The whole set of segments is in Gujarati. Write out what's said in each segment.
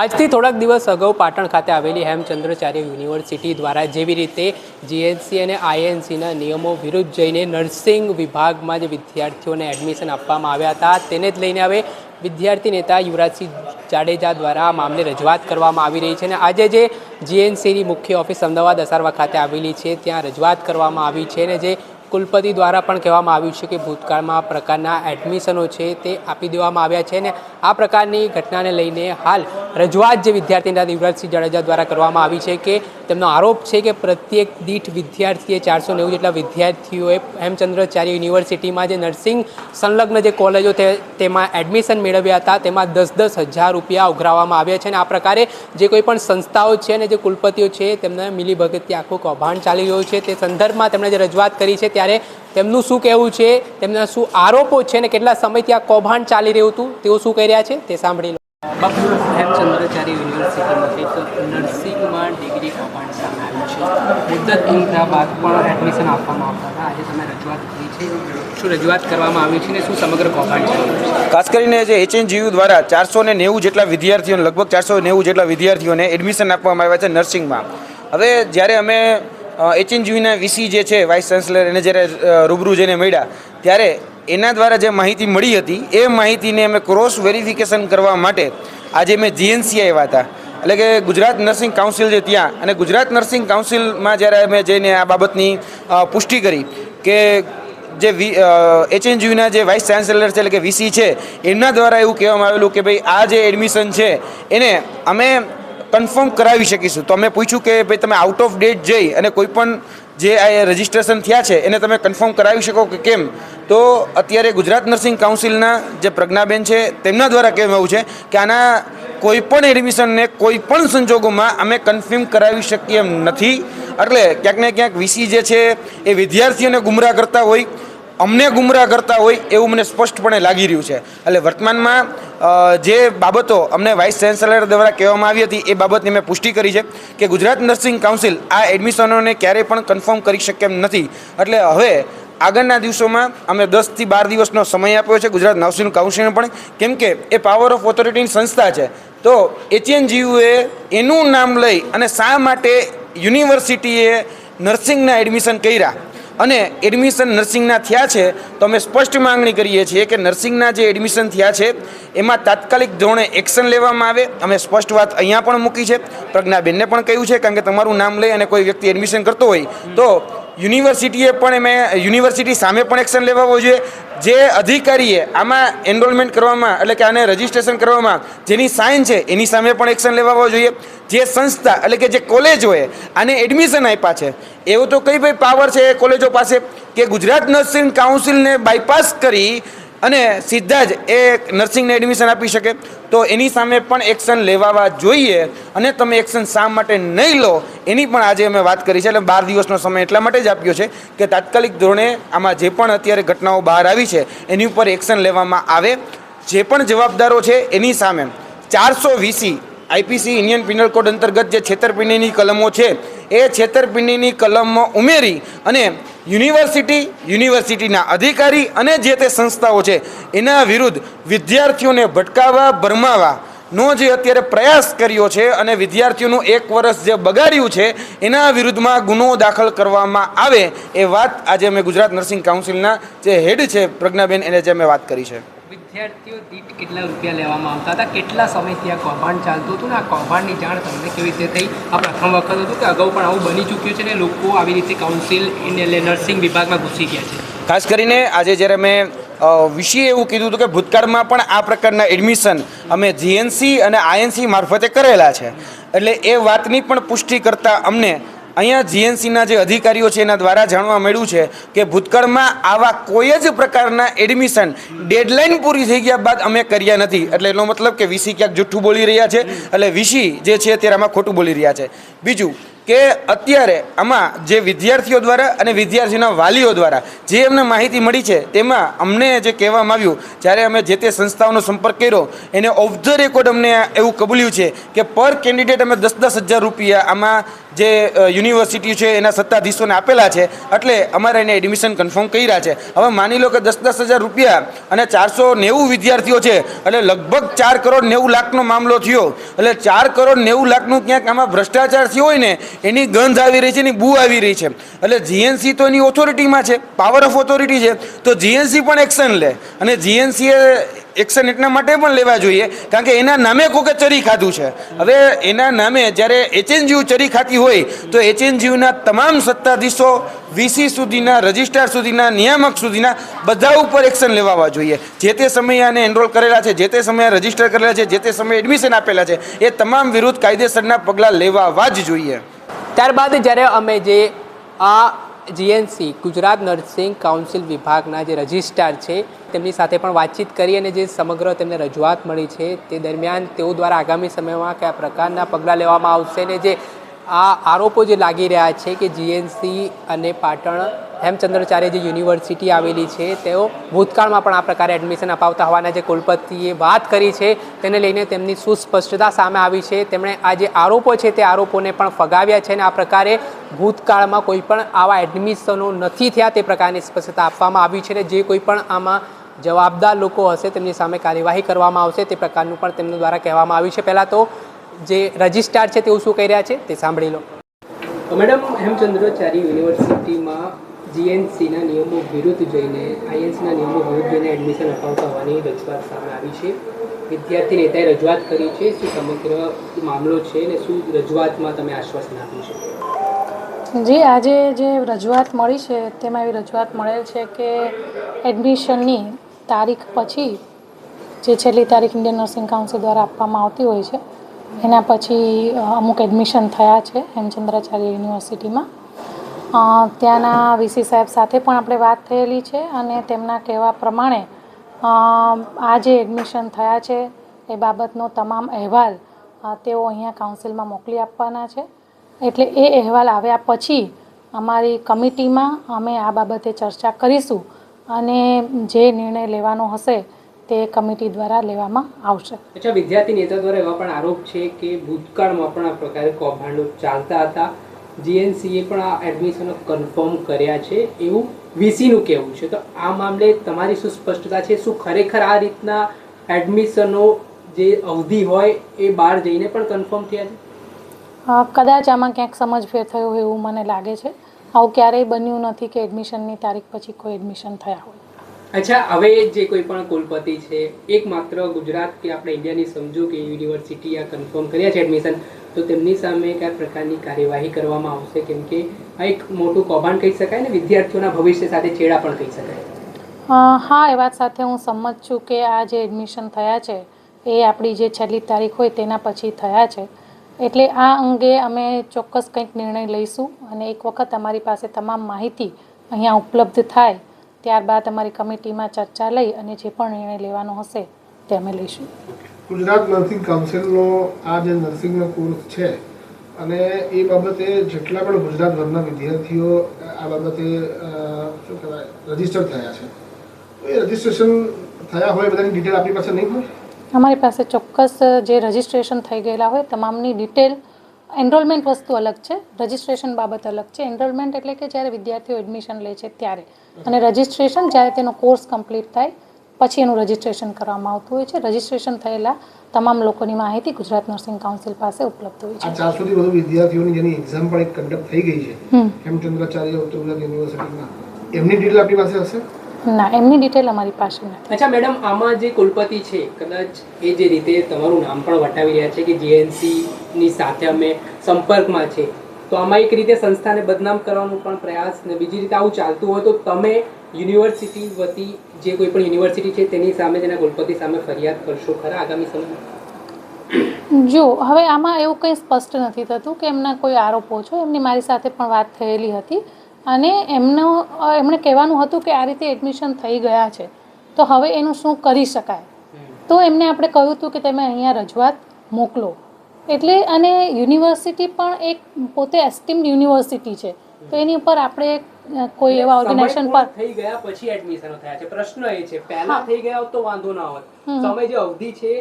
આજથી થોડાક દિવસ અગાઉ પાટણ ખાતે આવેલી હેમચંદ્રાચાર્ય યુનિવર્સિટી દ્વારા જેવી રીતે જીએનસી અને આઈએનસીના નિયમો વિરુદ્ધ જઈને નર્સિંગ વિભાગમાં જે વિદ્યાર્થીઓને એડમિશન આપવામાં આવ્યા હતા, તેને જ લઈને હવે વિદ્યાર્થી નેતા યુવરાજસિંહ જાડેજા દ્વારા આ મામલે રજૂઆત કરવામાં આવી રહી છે અને આજે જે જીએનસીની મુખ્ય ઓફિસ અમદાવાદ અસારવા ખાતે આવેલી છે, ત્યાં રજૂઆત કરવામાં આવી છે અને જે કુલપતિ દ્વારા પણ કહેવામાં આવ્યું છે કે ભૂતકાળમાં આ પ્રકારના એડમિશનો છે તે આપી દેવામાં આવ્યા છે અને આ પ્રકારની ઘટનાને લઈને હાલ રજૂઆત જે વિદ્યાર્થીના યુવરાજસિંહ જાડેજા દ્વારા કરવામાં આવી છે કે તેમનો આરોપ છે કે પ્રત્યેક દીઠ વિદ્યાર્થીએ ચારસો નેવું જેટલા વિદ્યાર્થીઓએ હેમચંદ્રાચાર્ય યુનિવર્સિટીમાં જે નર્સિંગ સંલગ્ન જે કોલેજો તેમાં એડમિશન મેળવ્યા હતા, તેમાં દસ દસ હજાર રૂપિયા ઉઘરાવવામાં આવ્યા છે અને આ પ્રકારે જે કોઈ પણ સંસ્થાઓ છે અને જે કુલપતિઓ છે તેમને મિલીભગતથી આખું કૌભાંડ ચાલી રહ્યું છે. તે સંદર્ભમાં તેમણે જે રજૂઆત કરી છે ત્યારે તેમનું શું કહેવું છે તેમના શું આરોપો છે અને કેટલા સમયથી આ કૌભાંડ ચાલી રહ્યું હતું તેઓ શું કહી રહ્યા છે તે સાંભળી લો. બાપુ હેમચંદ્રાચાર્ય યુનિવર્સિટીમાંથી એક નર્સિંગમાં ડિગ્રી કૌભાંડ સામે આવ્યું છે. મુદ્દત પૂરા બાદ પણ એડમિશન આપવામાં આવતા હતા. આજે તમે રજૂઆત કરી છે. શું રજૂઆત કરવામાં આવી છે ને શું સમગ્ર કૌભાંડ ખાસ કરીને જે એચએનજીયુ દ્વારા ચારસો ને નેવું જેટલા વિદ્યાર્થીઓને લગભગ ચારસો નેવું જેટલા વિદ્યાર્થીઓને એડમિશન આપવામાં આવ્યા છે નર્સિંગમાં હવે જ્યારે અમે એચએનજીયુના વીસી જે છે વાઇસ ચાન્સલર એને જ્યારે રૂબરૂ જઈને મળ્યા, ત્યારે એના દ્વારા જે માહિતી મળી હતી, એ માહિતીને અમે ક્રોસ વેરિફિકેશન કરવા માટે આજે મેં જીએનસી આવ્યા હતા. એટલે કે ગુજરાત નર્સિંગ કાઉન્સિલ છે ત્યાં, અને ગુજરાત નર્સિંગ કાઉન્સિલમાં જ્યારે અમે જઈને આ બાબતની પુષ્ટિ કરી કે જે એચએનજીયુના જે વાઇસ ચાન્સેલર છે, એટલે કે વીસી છે એમના દ્વારા એવું કહેવામાં આવેલું કે ભાઈ આ જે એડમિશન છે, એને અમે કન્ફર્મ કરાવી શકીશું. તો અમે પૂછ્યું કે ભાઈ તમે આઉટ ઓફ ડેટ જઈ અને કોઈ પણ જે આ રજિસ્ટ્રેશન થયા છે, એને તમે કન્ફર્મ કરાવી શકો કે કેમ? તો અત્યારે ગુજરાત નર્સિંગ કાઉન્સિલના જે પ્રજ્ઞાબેન છે, તેમના દ્વારા કેમ એવું છે કે આના કોઈ પણ એડમિશનને કોઈ પણ સંજોગોમાં અમે કન્ફર્મ કરાવી શકીએ એમ નથી. એટલે ક્યાંક ને ક્યાંક વીસી જે છે, એ વિદ્યાર્થીઓને ગુમરાહ કરતા હોય અમને ગુમરાહ કરતા હોય એવું મને સ્પષ્ટપણે લાગી રહ્યું છે. એટલે વર્તમાનમાં જે બાબતો અમને વાઇસ ચાન્સેલર દ્વારા કહેવામાં આવી હતી એ બાબતની મેં પુષ્ટિ કરી છે કે ગુજરાત નર્સિંગ કાઉન્સિલ આ એડમિશનોને ક્યારેય પણ કન્ફર્મ કરી શકે એમ નથી. એટલે હવે આગળના દિવસોમાં અમે દસથી બાર દિવસનો સમય આપ્યો છે ગુજરાત નર્સિંગ કાઉન્સિલને પણ. કેમ કે એ પાવર ઓફ ઓથોરિટીની સંસ્થા છે. તો એચએનજીયુએ એનું નામ લઈ અને શા માટે યુનિવર્સિટીએ નર્સિંગના એડમિશન કર્યા? અને એડમિશન નર્સિંગના થયા છે, તો અમે સ્પષ્ટ માંગણી કરીએ છીએ કે નર્સિંગના જે એડમિશન થયા છે, એમાં તાત્કાલિક ધોરણે એક્શન લેવામાં આવે. અમે સ્પષ્ટ વાત અહીંયા પણ મૂકી છે. પ્રજ્ઞાબેનને પણ કહ્યું છે, કારણ કે તમારું નામ લઈ અને કોઈ વ્યક્તિ એડમિશન કરતો હોય, તો યુનિવર્સિટીએ પણ એમે યુનિવર્સિટી સામે પણ એક્શન લેવાવો જોઈએ. જે અધિકારીએ આમાં એનરોલમેન્ટ કરવામાં, એટલે કે આને રજિસ્ટ્રેશન કરવામાં, જેની સાઇન છે, એની સામે પણ એક્શન લેવાવો જોઈએ. જે સંસ્થા, એટલે કે જે કોલેજોએ આને એડમિશન આપ્યા છે, એવું તો કઈ ભાઈ પાવર છે એ કોલેજો પાસે, કે ગુજરાત નર્સિંગ કાઉન્સિલને બાયપાસ કરી અને સીધા જ એ નર્સિંગને એડમિશન આપી શકે. તો એની સામે પણ એક્શન લેવાવા જોઈએ અને તમે એક્શન શા માટે નહીં લો, એની પણ આજે અમે વાત કરી છે. એટલે બાર દિવસનો સમય એટલા માટે જ આપ્યો છે કે તાત્કાલિક ધોરણે આમાં જે પણ અત્યારે ઘટનાઓ બહાર આવી છે, એની ઉપર એક્શન લેવામાં આવે. જે પણ જવાબદારો છે એની સામે ચારસો વીસી આઈપીસી ઇન્ડિયન પિનલ કોડ અંતર્ગત જે છેતરપિંડીની કલમો છે, એ છેતરપિંડીની કલમો ઉમેરી અને યુનિવર્સિટી, યુનિવર્સિટીના અધિકારી અને જે તે સંસ્થાઓ છે, એના વિરુદ્ધ વિદ્યાર્થીઓને ભટકાવવા ભરમાવા નો જે અત્યારે પ્રયાસ કર્યો છે અને વિદ્યાર્થીઓનું એક વર્ષ જે બગાડ્યું છે, એના વિરુદ્ધમાં ગુનો દાખલ કરવામાં આવે એ વાત આજે અમે ગુજરાત નર્સિંગ કાઉન્સિલના જે હેડ છે પ્રજ્ઞાબેન, એને જે અમે વાત કરી છે. વિદ્યાર્થીઓ દીઠ કેટલા રૂપિયા લેવામાં આવતા હતા? કેટલા સમયથી આ કૌભાંડ ચાલતું હતું ને આ કૌભાંડની જાણ તમને કેવી રીતે થઈ? આ પ્રથમ વખત હતું કે અગાઉ પણ આવું બની ચૂક્યું છે ને લોકો આવી રીતે કાઉન્સિલ એટલે નર્સિંગ વિભાગમાં ઘૂસી ગયા છે. ખાસ કરીને આજે જ્યારે મેં વિશે એવું કીધું હતું કે ભૂતકાળમાં પણ આ પ્રકારના એડમિશન અમે જીએનસી અને આઈએનસી મારફતે કરેલા છે. એટલે એ વાતની પણ પુષ્ટિ કરતાં અમને અહીંયા જીએનસીના જે અધિકારીઓ છે એના દ્વારા જાણવા મળ્યું છે કે ભૂતકાળમાં આવા કોઈ જ પ્રકારના એડમિશન ડેડલાઇન પૂરી થઈ ગયા બાદ અમે કર્યા નથી. એટલે એનો મતલબ કે વીસી ક્યાંક જુઠ્ઠું બોલી રહ્યા છે એટલે વીસી જે છે અત્યારે આમાં ખોટું બોલી રહ્યા છે. બીજું કે અત્યારે આમાં જે વિદ્યાર્થીઓ દ્વારા અને વિદ્યાર્થીઓના વાલીઓ દ્વારા જે અમને માહિતી મળી છે તેમાં અમને જે કહેવામાં આવ્યું, જ્યારે અમે જે તે સંસ્થાઓનો સંપર્ક કર્યો, એને ઓફ ધ રેકોર્ડ અમને એવું કબૂલ્યું છે કે પર કેન્ડિડેટ અમે દસ દસ હજાર રૂપિયા આમાં જે યુનિવર્સિટી છે, એના સત્તાધીશોને આપેલા છે, એટલે અમારે એને એડમિશન કન્ફર્મ કર્યા છે. હવે માની લો કે દસ દસ હજાર રૂપિયા અને ચારસો નેવું વિદ્યાર્થીઓ છે, એટલે લગભગ ચાર કરોડ નેવું લાખનો મામલો થયો. એટલે ચાર કરોડ નેવું લાખનું ક્યાંક આમાં ભ્રષ્ટાચાર થયો હોય ને, એની ગંધ આવી રહી છે, એની બુ આવી રહી છે. એટલે જીએનસી તો એની ઓથોરિટીમાં છે પાવર ઓફ ઓથોરિટી છે. તો જીએનસી પણ એક્શન લે. અને જીએનસીએ એક્શન એટલા માટે પણ લેવા જોઈએ, કારણ કે એના નામે કોકે ચરી ખાધું છે. હવે એના નામે જ્યારે એચએનજીયુ ચરી ખાતી હોય, તો એચએનજીયુના તમામ સત્તાધીશો વીસી સુધીના, રજિસ્ટ્રાર સુધીના, નિયામક સુધીના બધા ઉપર એક્શન લેવાવા જોઈએ. જે તે સમયે આને એનરોલ કરેલા છે, જે તે સમયે રજિસ્ટર કરેલા છે, જે તે સમયે એડમિશન આપેલા છે, એ તમામ વિરુદ્ધ કાયદેસરના પગલાં લેવાવા જ જોઈએ. ત્યારબાદ જ્યારે અમે જે આ જીએનસી, ગુજરાત નર્સિંગ કાઉન્સિલ વિભાગના જે રજિસ્ટ્રાર છે, તેમની સાથે પણ વાતચીત કરી અને જે સમગ્ર તેમને રજૂઆત મળી છે, તે દરમિયાન તેઓ દ્વારા આગામી સમયમાં કયા પ્રકારના પગલાં લેવામાં આવશે ને જે આ આરોપો જે લાગી રહ્યા છે કે જીએનસી અને પાટણ હેમચંદ્રાચાર્ય જે યુનિવર્સિટી આવેલી છે. તેઓ ભૂતકાળમાં પણ આ પ્રકારે એડમિશન અપાવતા હોવાના જે કુલપતિએ વાત કરી છે, તેને લઈને તેમની સુસ્પષ્ટતા સામે આવી છે. તેમણે આ જે આરોપો છે તે આરોપોને પણ ફગાવ્યા છે અને આ પ્રકારે ભૂતકાળમાં કોઈ પણ આવા એડમિશનો નથી થયા તે પ્રકારની સ્પષ્ટતા આપવામાં આવી છે અને જે કોઈ પણ આમાં જવાબદાર લોકો હશે તેમની સામે કાર્યવાહી કરવામાં આવશે તે પ્રકારનું પણ તેમના દ્વારા કહેવામાં આવ્યું છે. પહેલાં તો જે રજિસ્ટ્રાર છે તેઓ શું કહી રહ્યા છે તે સાંભળી લો. મેડમ, હેમચંદ્રાચાર્ય યુનિવર્સિટીમાં જીએનસીના નિયમો વિરુદ્ધ જઈને, આઈએનસીના નિયમો વિરુદ્ધ જઈને એડમિશન અપાવતા હોવાની રજૂઆત સામે આવી છે. વિદ્યાર્થી નેતાએ રજૂઆત કરી છે શું સમગ્ર મામલો છે અને શું રજૂઆતમાં તમે આશ્વાસન આપ્યું છે? જી, આજે જે રજૂઆત મળી છે, તેમાં એવી રજૂઆત મળેલ છે કે એડમિશનની તારીખ પછી, જે છેલ્લી તારીખ ઇન્ડિયન નર્સિંગ કાઉન્સિલ દ્વારા આપવામાં આવતી હોય છે, એના પછી અમુક એડમિશન થયા છે હેમચંદ્રાચાર્ય યુનિવર્સિટીમાં ત્યાંના વીસી સાહેબ સાથે પણ આપણે વાત થયેલી છે અને તેમના કહેવા પ્રમાણે આ જે એડમિશન થયા છે એ બાબતનો તમામ અહેવાલ તેઓ અહીંયા કાઉન્સિલમાં મોકલી આપવાના છે. એટલે એ અહેવાલ આવ્યા પછી અમારી કમિટીમાં અમે આ બાબતે ચર્ચા કરીશું અને જે નિર્ણય લેવાનો હશે તે કમિટી દ્વારા લેવામાં આવશે. અચ્છા, વિદ્યાર્થી નેતા દ્વારા એવા પણ આરોપ છે કે ભૂતકાળમાં પણ આ પ્રકારે કૌભાંડો ચાલતા હતા. જીએનસીએ પણ આ એડમિશનો કન્ફર્મ કર્યા છે એવું વીસીનું કહેવું છે. તો આ મામલે તમારી શું સ્પષ્ટતા છે? શું ખરેખર આ રીતના એડમિશનો જે અવધિ હોય એ બહાર જઈને પણ કન્ફર્મ થયા છે? કદાચ આમાં ક્યાંક સમજફેર થયો હોય એવું મને લાગે છે. આવું ક્યારેય બન્યું નથી કે એડમિશનની તારીખ પછી કોઈ એડમિશન થયા હોય. અચ્છા હવે જે કોઈ પણ કુલપતિ છે એકમાત્ર ગુજરાત કે આપણે ઇન્ડિયાની સમજો કે યુનિવર્સિટી આ કન્ફર્મ કર્યા છે એડમિશન તો તેમની સામે કયા પ્રકારની કાર્યવાહી કરવામાં આવશે? કેમ કે આ એક મોટું કૌભાંડ કહી શકાય ને, વિદ્યાર્થીઓના ભવિષ્ય સાથે છેડા પણ કહી શકાય. હા, એ વાત સાથે હું સંમત છું કે આ જે એડમિશન થયા છે, એ આપણી જે છેલ્લી તારીખ હોય તેના પછી થયા છે. એટલે આ અંગે અમે ચોક્કસ કંઈક નિર્ણય લઈશું અને એક વખત અમારી પાસે તમામ માહિતી અહીંયા ઉપલબ્ધ થાય, ત્યારબાદ અમારી કમિટીમાં ચર્ચા લઈ અને જે પણ નિર્ણય લેવાનો હશે તે અમે લઈશું. ગુજરાત નર્સિંગ કાઉન્સિલનો આ જે નર્સિંગનો કોર્સ છે, અને એ બાબતે જેટલા પણ ગુજરાતભરના વિદ્યાર્થીઓ આ બાબતે શું કહેવાય, રજિસ્ટર થયા છે. તો એ રજીસ્ટ્રેશન થયા હોય, બધાની ડિટેલ આપણી પાસે નહીં હોય? અમારી પાસે ચોક્કસ જે રજિસ્ટ્રેશન થઈ ગયેલા હોય, તમામની ડિટેલ, એનરોલમેન્ટ વસ્તુ અલગ છે, રજિસ્ટ્રેશન બાબત અલગ છે. એનરોલમેન્ટ એટલે કે જ્યારે વિદ્યાર્થીઓ એડમિશન લે છે ત્યારે. અને રજિસ્ટ્રેશન જ્યારે તેનો કોર્સ કમ્પ્લીટ થાય પછી એનું રજિસ્ટ્રેશન કરવામાં આવતું હોય છે. રજિસ્ટ્રેશન થયેલા તમામ લોકોની માહિતી ગુજરાત નર્સિંગ કાઉન્સિલ પાસે ઉપલબ્ધ હોય આ છે ચારસોથી વધુ વિદ્યાર્થીઓની જેની એક્ઝામ પણ એક કન્ડક્ટ થઈ ગઈ છે. હમ. હેમચંદ્રાચાર્ય ઉત્તર ગુજરાત યુનિવર્સિટીમાં એમની ડિટેલ આપણી પાસે હશે? ના એમની ડિટેલ અમારી પાસે નથી. અચ્છા મેડમ આમાં જે કુલપતિ છે કદાચ એ જે રીતે તમારું નામ પણ વટાવી રહ્યા છે કે જીએનસી ની સાથે અમે સંપર્કમાં છે તો આમાં એક રીતે સંસ્થાને બદનામ કરવાનો પણ પ્રયાસ ને બીજી રીતે આવું ચાલતું હોય તો તમે યુનિવર્સિટી વતી જે કોઈ પણ યુનિવર્સિટી છે, તેની સામે તેના કુલપતિ સામે ફરિયાદ કરશો ખરા આગામી સમયમાં? જો, હવે આમાં એવું કંઈ સ્પષ્ટ નથી થતું કે એમના કોઈ આરોપો છો. એમની મારી સાથે પણ વાત થયેલી હતી અને એમનો એમણે કહેવાનું હતું કે આ રીતે એડમિશન થઈ ગયા છે. તો હવે એનું શું કરી શકાય? તો એમને આપણે કહ્યું હતું કે તમે અહીંયા રજૂઆત મોકલો. એટલે, અને યુનિવર્સિટી પણ એક પોતે એસ્ટીમ્ડ યુનિવર્સિટી છે. તો એની ઉપર આપણે કોઈ એવા ઓર્ગેનાઇઝેશન પર થઈ ગયા પછી એડમિશન થયા છે. પ્રશ્ન એ છે પહેલા થઈ ગયા તો વાંધો ના હોત. સમય જે અવધિ છે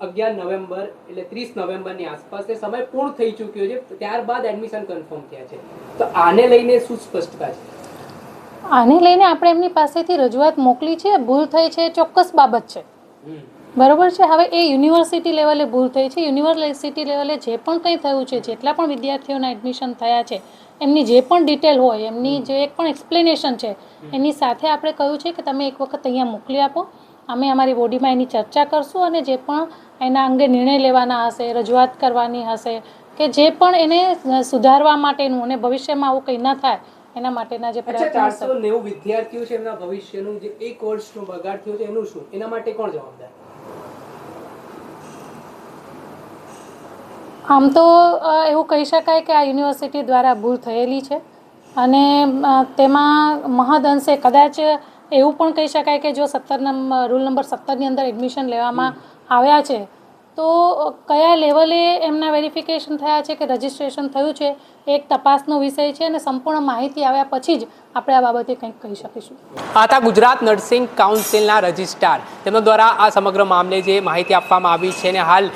અગિયાર નવેમ્બર એટલે ત્રીસ નવેમ્બરની આસપાસ એ સમય પૂર્ણ થઈ ચૂક્યો છે ત્યારબાદ એડમિશન કન્ફર્મ થયા છે. તો આને લઈને શું સ્પષ્ટતા છે? આને લઈને આપણે એમની પાસેથી રજૂઆત મોકલી છે ભૂલ થઈ છે ચોક્કસ બાબત છે. બરોબર છે? હવે એ યુનિવર્સિટી લેવલે ભૂલ થઈ છે. યુનિવર્સિટી લેવલે જે પણ કંઈ થયું છે જેટલા પણ વિદ્યાર્થીઓના એડમિશન થયા છે એમની જે પણ ડિટેલ હોય એમની જે એક પણ એક્સપ્લેનેશન છે એની સાથે આપણે કહ્યું છે કે તમે એક વખત અહીંયા મોકલી આપો. અમે અમારી બોડીમાં એની ચર્ચા કરશું અને જે પણ એના અંગે નિર્ણય લેવાના હશે રજૂઆત કરવાની હશે કે જે પણ એને સુધારવા માટેનું અને ભવિષ્યમાં આવું કંઈ ન થાય એના માટેના જે પ્રયત્નો વિદ્યાર્થીઓ છે એમના ભવિષ્યનું જે એક વર્ષનો બગાડ થયો છે એનું શું? એના માટે કોણ જવાબદાર? આમ તો એવું કહી શકાય કે આ યુનિવર્સિટી દ્વારા ભૂલ થયેલી છે. અને તેમાં તેમાં મહદઅંશે કદાચ એવું પણ કહી શકાય કે જો સત્તર નંબર રૂલ નંબર સત્તરની અંદર એડમિશન લેવામાં આવ્યા છે તો કયા લેવલે એમના વેરિફિકેશન થયા છે કે રજિસ્ટ્રેશન થયું છે એક તપાસનો વિષય છે અને સંપૂર્ણ માહિતી આવ્યા પછી જ આપણે આ બાબતે કંઈક કહી શકીશું. આ હતા ગુજરાત નર્સિંગ કાઉન્સિલના રજિસ્ટ્રાર. તેમના દ્વારા આ સમગ્ર મામલે જે માહિતી આપવામાં આવી છે અને હાલ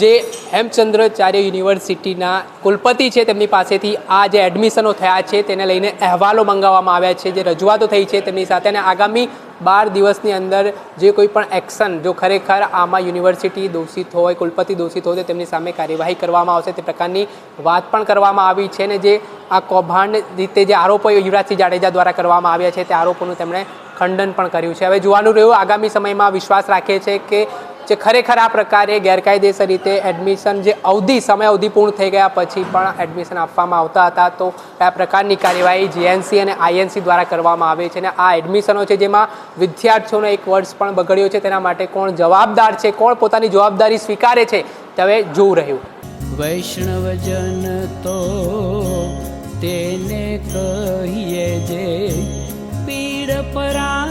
જે હેમચંદ્રાચાર્ય યુનિવર્સિટીના કુલપતિ છે, તેમની પાસેથી આ જે એડમિશનો થયા છે, તેને લઈને અહેવાલો મંગાવવામાં આવ્યા છે, જે રજૂઆતો થઈ છે તેમની સાથે. અને આગામી બાર દિવસની અંદર જે કોઈ પણ એક્શન જો ખરેખર આમાં યુનિવર્સિટી દોષિત હોય, કુલપતિ દોષિત હોય, તો તેમની સામે કાર્યવાહી કરવામાં આવશે. તે પ્રકારની વાત પણ કરવામાં આવી છે ને જે આ કૌભાંડ રીતે જે આરોપો યુવરાજસિંહ જાડેજા દ્વારા કરવામાં આવ્યા છે, તે આરોપોનું તેમણે ખંડન પણ કર્યું છે. હવે જોવાનું રહ્યું, આગામી સમયમાં વિશ્વાસ રાખે છે કે જે ખરેખર આ પ્રકારે ગેરકાયદેસર રીતે એડમિશન જે અવધિ, સમય અવધિ પૂર્ણ થઈ ગયા પછી પણ એડમિશન આપવામાં આવતા હતા. તો કયા પ્રકારની કાર્યવાહી જીએનસી અને આઈએનસી દ્વારા કરવામાં આવે છે અને આ એડમિશનો છે જેમાં વિદ્યાર્થીઓનો એક વર્ષ પણ બગડ્યો છે. તેના માટે કોણ જવાબદાર છે, કોણ પોતાની જવાબદારી સ્વીકારે છે તમે જોવું રહ્યું. વૈષ્ણવજન તો તેને કહીએ જે પીડ પરા